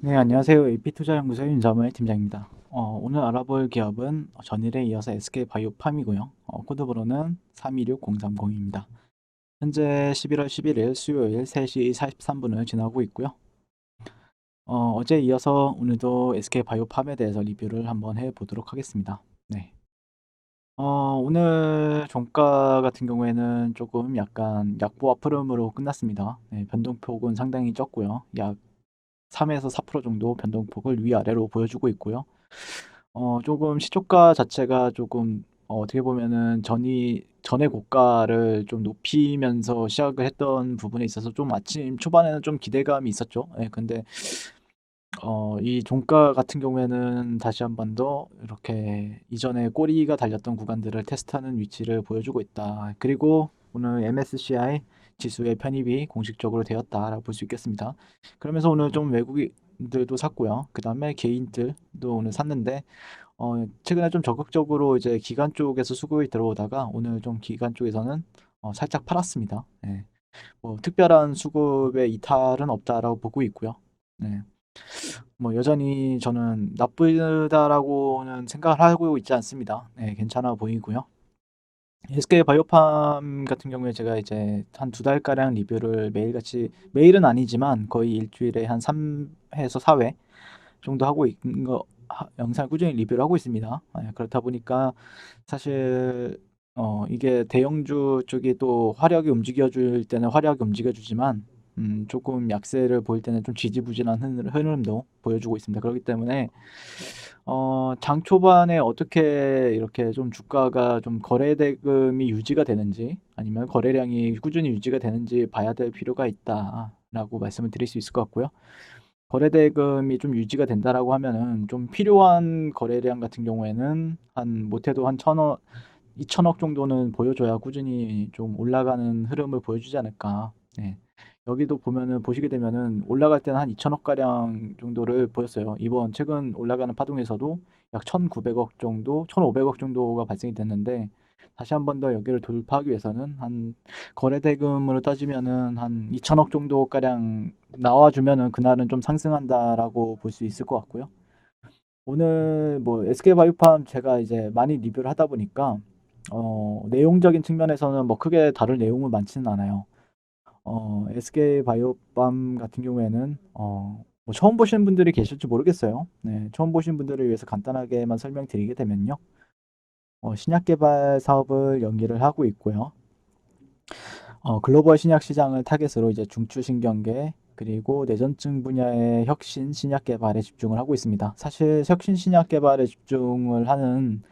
네, 안녕하세요. AP투자연구소의 윤사무엘 팀장입니다. 어, 오늘 알아볼 기업은 전일에 이어서 SK바이오팜이고요. 어, 코드번호는 326030입니다. 현재 11월 11일 수요일 3시 43분을 지나고 있고요. 어, 어제 이어서 오늘도 SK바이오팜에 대해서 리뷰를 한번 해보도록 하겠습니다. 네. 어, 오늘 종가 같은 경우에는 조금 약간 약보와 푸름으로 끝났습니다. 네, 변동폭은 상당히 적고요. 약 3에서 4% 정도 변동폭을 위아래로 보여주고 있고요. 어, 조금 시초가 자체가 조금 어, 어떻게 보면은 전이 전의 고가를 좀 높이면서 시작을 했던 부분에 있어서 좀 아침 초반에는 좀 기대감이 있었죠. 예, 근데 어, 이 종가 같은 경우에는 다시 한 번 더 이렇게 이전에 꼬리가 달렸던 구간들을 테스트하는 위치를 보여주고 있다. 그리고 오늘 MSCI 지수의 편입이 공식적으로 되었다라고 볼 수 있겠습니다. 그러면서 오늘 좀 외국인들도 샀고요. 그 다음에 개인들도 오늘 샀는데 어, 최근에 좀 적극적으로 이제 기관 쪽에서 수급이 들어오다가 오늘 좀 기관 쪽에서는 어, 살짝 팔았습니다. 네. 뭐 특별한 수급의 이탈은 없다라고 보고 있고요. 네. 뭐 여전히 저는 나쁘다라고는 생각을 하고 있지 않습니다. 네, 괜찮아 보이고요. SK 바이오팜 같은 경우에 제가 이제 한 두 달가량 리뷰를 매일같이 매일은 아니지만 거의 일주일에 한 3회에서 4회 정도 하고 있는 거 하- 영상을 꾸준히 리뷰를 하고 있습니다. 예, 그렇다 보니까 사실 어, 이게 대형주 쪽이 또 화력이 움직여줄 때는 화력이 움직여주지만 음, 조금 약세를 보일 때는 좀 지지부진한 흐름- 흐름 도 보여주고 있습니다. 그렇기 때문에 어, 장 초반에 어떻게 이렇게 좀 주가가 좀 거래 대금이 유지가 되는지 아니면 거래량이 꾸준히 유지가 되는지 봐야 될 필요가 있다라고 말씀을 드릴 수 있을 것 같고요. 거래 대금이 좀 유지가 된다라고 하면은 좀 필요한 거래량 같은 경우에는 한 못해도 한 천억, 이천억 정도는 보여줘야 꾸준히 좀 올라가는 흐름을 보여주지 않을까. 네. 여기도 보면은 보시게 되면은 올라갈 때는 한 2천억 가량 정도를 보였어요. 이번 최근 올라가는 파동에서도 약 1,900억 정도, 1,500억 정도가 발생이 됐는데 다시 한 번 더 여기를 돌파하기 위해서는 한 거래 대금으로 따지면은 한 2천억 정도 가량 나와 주면은 그날은 좀 상승한다라고 볼 수 있을 것 같고요. 오늘 뭐 SK바이오팜 제가 이제 많이 리뷰를 하다 보니까 어, 내용적인 측면에서는 뭐 크게 다룰 내용은 많지는 않아요. 어, SK바이오팜 같은 경우에는 어, 뭐 처음 보시는 분들이 계실지 모르겠어요. 네, 처음 보신 분들을 위해서 간단하게만 설명드리게 되면요. 어, 신약 개발 사업을 연기를 하고 있고요. 어, 글로벌 신약 시장을 타겟으로 이제 중추신경계 그리고 뇌전증 분야의 혁신 신약 개발에 집중을 하고 있습니다. 사실 혁신 신약 개발에 집중을 하는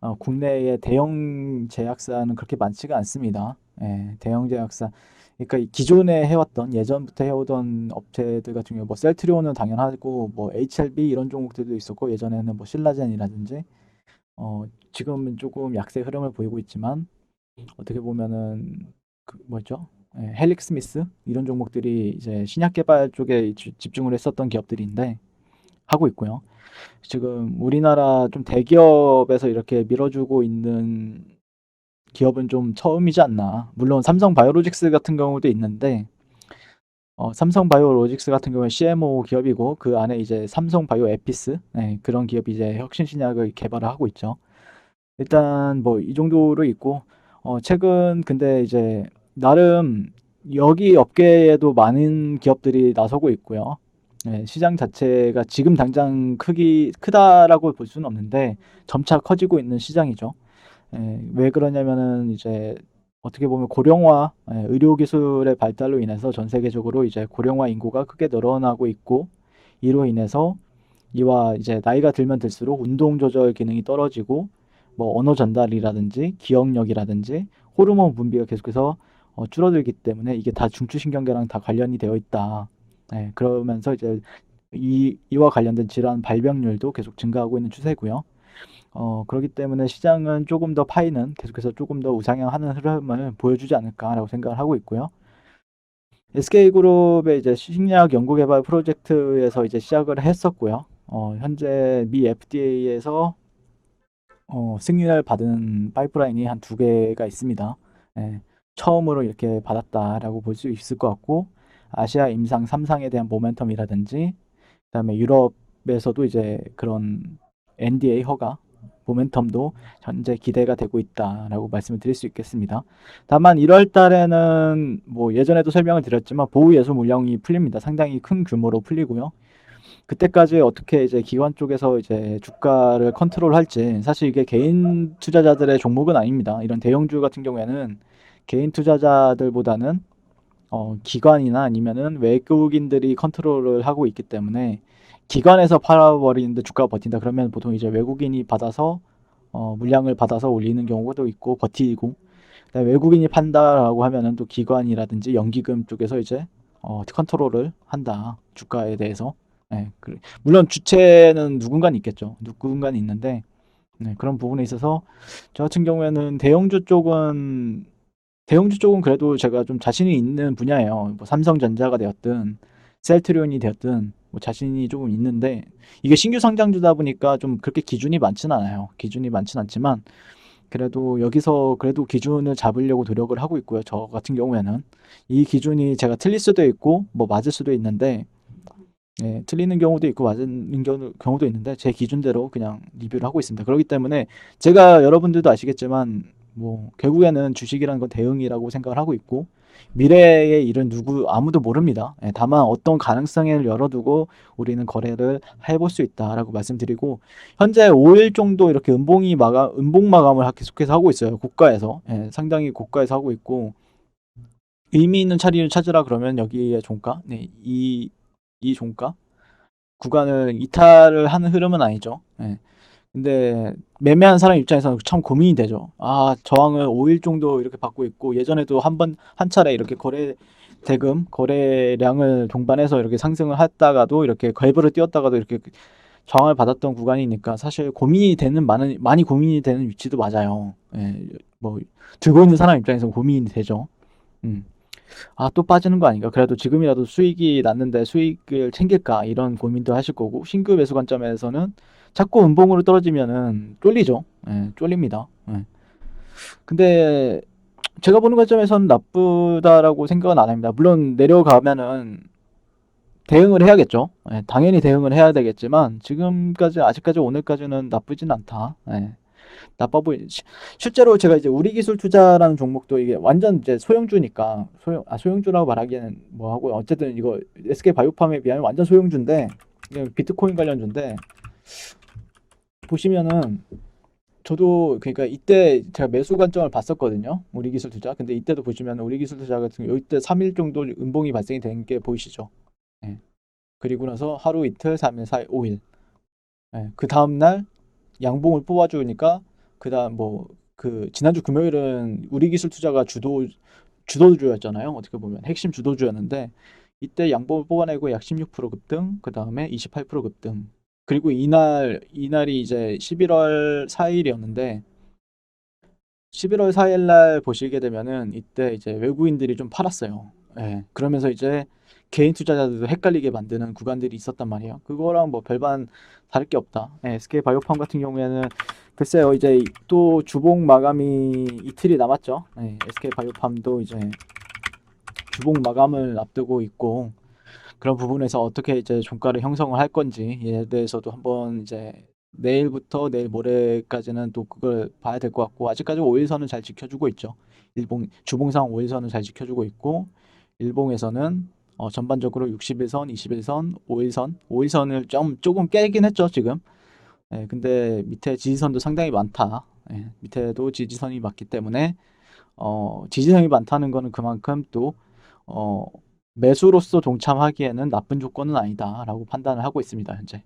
어, 국내의 대형 제약사는 그렇게 많지가 않습니다. 예, 대형 제약사. 그러니까 이 기존에 해왔던 예전부터 해오던 업체들 같은 경우 뭐 셀트리온은 당연하고 뭐 HLB 이런 종목들도 있었고 예전에는 뭐 신라젠이라든지 어, 지금은 조금 약세 흐름을 보이고 있지만 어떻게 보면은 그 뭐죠? 예, 헬릭 스미스 이런 종목들이 이제 신약 개발 쪽에 지- 집중을 했었던 기업들인데 하고 있고요. 지금 우리나라 좀 대기업에서 이렇게 밀어주고 있는 기업은 좀 처음이지 않나. 물론 삼성 바이오로직스 같은 경우도 있는데 어, 삼성 바이오로직스 같은 경우는 CMO 기업이고 그 안에 이제 삼성 바이오 에피스 네, 그런 기업이 이제 혁신 신약을 개발을 하고 있죠. 일단 뭐 이 정도로 있고 어, 최근 근데 이제 나름 여기 업계에도 많은 기업들이 나서고 있고요. 네, 시장 자체가 지금 당장 크기 크다라고 볼 수는 없는데 점차 커지고 있는 시장이죠. 예, 왜 그러냐면은 이제 어떻게 보면 고령화, 예, 의료 기술의 발달로 인해서 전 세계적으로 이제 고령화 인구가 크게 늘어나고 있고 이로 인해서 이와 이제 나이가 들면 들수록 운동 조절 기능이 떨어지고 뭐 언어 전달이라든지 기억력이라든지 호르몬 분비가 계속해서 어, 줄어들기 때문에 이게 다 중추신경계랑 다 관련이 되어 있다. 예, 그러면서 이제 이, 이와 관련된 질환 발병률도 계속 증가하고 있는 추세고요. 어, 그렇기 때문에 시장은 조금 더 파이는 계속해서 조금 더 우상향하는 흐름을 보여주지 않을까라고 생각을 하고 있고요. SK그룹의 이제 식약 연구개발 프로젝트에서 이제 시작을 했었고요. 어, 현재 미 FDA에서 어, 승인을 받은 파이프라인이 한 두 개가 있습니다. 예, 처음으로 이렇게 받았다라고 볼 수 있을 것 같고, 아시아 임상 3상에 대한 모멘텀이라든지, 그다음에 유럽에서도 이제 그런 NDA 허가 모멘텀도 현재 기대가 되고 있다라고 말씀을 드릴 수 있겠습니다. 다만 1월 달에는 뭐 예전에도 설명을 드렸지만 보호 예수 물량이 풀립니다. 상당히 큰 규모로 풀리고요. 그때까지 어떻게 이제 기관 쪽에서 이제 주가를 컨트롤할지 사실 이게 개인 투자자들의 종목은 아닙니다. 이런 대형주 같은 경우에는 개인 투자자들보다는 어, 기관이나 아니면은 외국인들이 컨트롤을 하고 있기 때문에 기관에서 팔아버리는데 주가가 버틴다 그러면 보통 이제 외국인이 받아서 어, 물량을 받아서 올리는 경우도 있고 버티고 그다음에 외국인이 판다라고 하면은 또 기관이라든지 연기금 쪽에서 이제 어, 컨트롤을 한다 주가에 대해서. 네, 그- 물론 주체는 누군가는 있겠죠. 누군가는 있는데 네, 그런 부분에 있어서 저 같은 경우에는 대형주 쪽은 대형주 쪽은 그래도 제가 좀 자신이 있는 분야예요. 뭐 삼성전자가 되었든 셀트리온이 되었든 뭐 자신이 조금 있는데 이게 신규 상장주다 보니까 좀 그렇게 기준이 많지는 않아요. 기준이 많지는 않지만 그래도 여기서 그래도 기준을 잡으려고 노력을 하고 있고요. 저 같은 경우에는 이 기준이 제가 틀릴 수도 있고 뭐 맞을 수도 있는데 예, 틀리는 경우도 있고 맞는 경우, 경우도 있는데 제 기준대로 그냥 리뷰를 하고 있습니다. 그렇기 때문에 제가 여러분들도 아시겠지만 뭐 결국에는 주식이라는 건 대응이라고 생각을 하고 있고 미래의 일은 누구 아무도 모릅니다. 예, 다만 어떤 가능성을 열어두고 우리는 거래를 해볼 수 있다라고 말씀드리고 현재 5일 정도 이렇게 음봉이 마감 음봉 마감을 계속해서 하고 있어요. 고가에서 예, 상당히 고가에서 하고 있고 의미 있는 차리를 찾으라 그러면 여기에 종가 네, 이, 이 종가 구간을 이탈을 하는 흐름은 아니죠. 예. 근데 매매한 사람 입장에서는 참 고민이 되죠. 아, 저항을 5일 정도 이렇게 받고 있고 예전에도 한 번 한 차례 이렇게 거래 대금 거래량을 동반해서 이렇게 상승을 했다가도 이렇게 궤부를 띄웠다가도 이렇게 저항을 받았던 구간이니까 사실 고민이 되는 많은 많이 고민이 되는 위치도 맞아요. 예, 뭐 들고 있는 사람 입장에서 고민이 되죠. 음. 아, 또 빠지는 거 아닌가? 그래도 지금이라도 수익이 났는데 수익을 챙길까? 이런 고민도 하실 거고 신규 매수 관점에서는 자꾸 음봉으로 떨어지면은 쫄리죠. 예, 쫄립니다. 예. 근데 제가 보는 관점에서는 나쁘다라고 생각은 안 합니다. 물론 내려가면은 대응을 해야겠죠. 예, 당연히 대응을 해야 되겠지만 지금까지 아직까지 오늘까지는 나쁘진 않다. 예. 나빠 보이. 시- 실제로 제가 이제 우리 기술 투자라는 종목도 이게 완전 이제 소형주니까 소형 아 소형주라고 말하기에는 뭐 하고 어쨌든 이거 SK 바이오팜에 비하면 완전 소형주인데 비트코인 관련주인데 보시면은 저도 그러니까 이때 제가 매수 관점을 봤었거든요. 우리 기술 투자. 근데 이때도 보시면 우리 기술 투자 같은 경우 이때 3일 정도 음봉이 발생이 된 게 보이시죠? 예. 그리고 나서 하루 이틀, 3일, 4일, 5일. 예. 그 다음 날 양봉을 뽑아 주니까 그다음 뭐 그 지난주 금요일은 우리 기술 투자가 주도 주도주였잖아요. 어떻게 보면 핵심 주도주였는데 이때 양봉을 뽑아내고 약 16% 급등, 그 다음에 28% 급등. 그리고 이날 이날이 이제 11월 4일이었는데 11월 4일 날 보시게 되면은 이때 이제 외국인들이 좀 팔았어요. 예. 그러면서 이제 개인 투자자들도 헷갈리게 만드는 구간들이 있었단 말이에요. 그거랑 뭐 별반 다를 게 없다. 예, SK 바이오팜 같은 경우에는 글쎄요, 이제 또 주봉 마감이 이틀이 남았죠. 예, SK 바이오팜도 이제 주봉 마감을 앞두고 있고 그런 부분에서 어떻게 이제 종가를 형성을 할 건지에 대해서도 한번 이제 내일부터 내일 모레까지는 또 그걸 봐야 될 것 같고 아직까지 5일선은 잘 지켜주고 있죠. 일봉 주봉상 5일선을 잘 지켜주고 있고 일봉에서는 어, 전반적으로 60일선, 21선, 5일선, 5일선을 좀 조금 깨긴 했죠 지금. 예, 근데 밑에 지지선도 상당히 많다. 예, 밑에도 지지선이 많기 때문에 어, 지지선이 많다는 거는 그만큼 또 어, 매수로서 동참하기에는 나쁜 조건은 아니다라고 판단을 하고 있습니다 현재.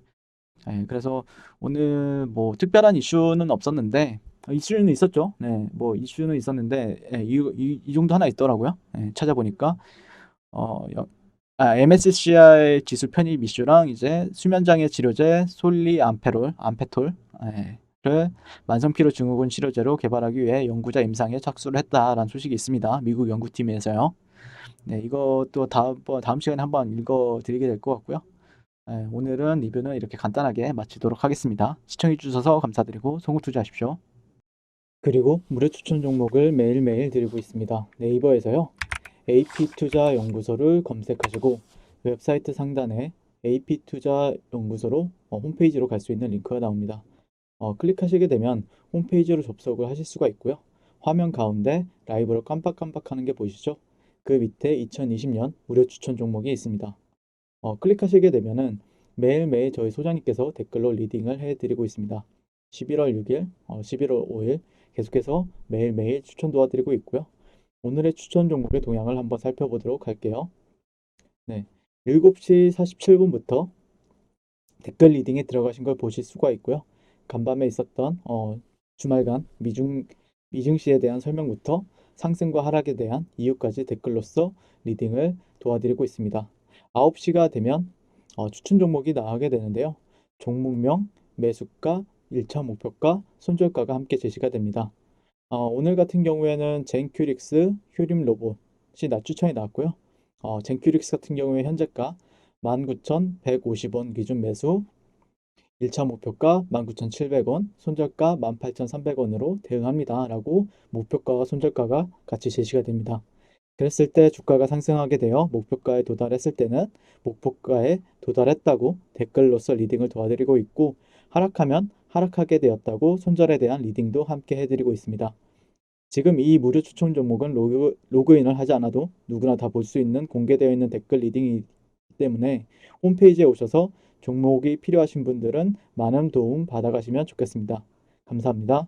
예, 그래서 오늘 뭐 특별한 이슈는 없었는데 어, 이슈는 있었죠. 네, 뭐 이슈는 있었는데 예, 이, 이, 이 정도 하나 있더라고요. 예, 찾아보니까 어, 여- 아, MSCI 지수 편입 이슈랑 이제 수면장애 치료제 솔리 암페롤, 암페톨 예, 를 만성피로 증후군 치료제로 개발하기 위해 연구자 임상에 착수를 했다라는 소식이 있습니다. 미국 연구팀에서요. 네, 이것도 다음 다음 시간에 한번 읽어드리게 될 것 같고요. 예, 오늘은 리뷰는 이렇게 간단하게 마치도록 하겠습니다. 시청해 주셔서 감사드리고 송구 투자하십시오. 그리고 무료 추천 종목을 매일매일 드리고 있습니다. 네이버에서요. AP투자연구소를 검색하시고 웹사이트 상단에 AP투자연구소로 어, 홈페이지로 갈 수 있는 링크가 나옵니다. 어, 클릭하시게 되면 홈페이지로 접속을 하실 수가 있고요. 화면 가운데 라이브로 깜빡깜빡하는 게 보이시죠? 그 밑에 2020년 무료 추천 종목이 있습니다. 어, 클릭하시게 되면은 매일매일 저희 소장님께서 댓글로 리딩을 해드리고 있습니다. 11월 6일, 어, 11월 5일 계속해서 매일매일 추천 도와드리고 있고요. 오늘의 추천 종목의 동향을 한번 살펴보도록 할게요. 네, 7시 47분부터 댓글 리딩에 들어가신 걸 보실 수가 있고요. 간밤에 있었던 어, 주말간 미중 미증시에 대한 설명부터 상승과 하락에 대한 이유까지 댓글로서 리딩을 도와드리고 있습니다. 9시가 되면 어, 추천 종목이 나가게 되는데요. 종목명, 매수가, 1차 목표가, 손절가가 함께 제시가 됩니다. 어, 오늘 같은 경우에는 젠큐릭스, 휴림 로봇이 낮 추천이 나왔고요. 어, 젠큐릭스 같은 경우에 현재가 19,150원 기준 매수, 1차 목표가 19,700원, 손절가 18,300원으로 대응합니다. 라고 목표가와 손절가가 같이 제시가 됩니다. 그랬을 때 주가가 상승하게 되어 목표가에 도달했을 때는 목표가에 도달했다고 댓글로서 리딩을 도와드리고 있고 하락하면 하락하게 되었다고 손절에 대한 리딩도 함께 해드리고 있습니다. 지금 이 무료 추천 종목은 로그, 로그인을 하지 않아도 누구나 다 볼 수 있는 공개되어 있는 댓글 리딩이기 때문에 홈페이지에 오셔서 종목이 필요하신 분들은 많은 도움 받아가시면 좋겠습니다. 감사합니다.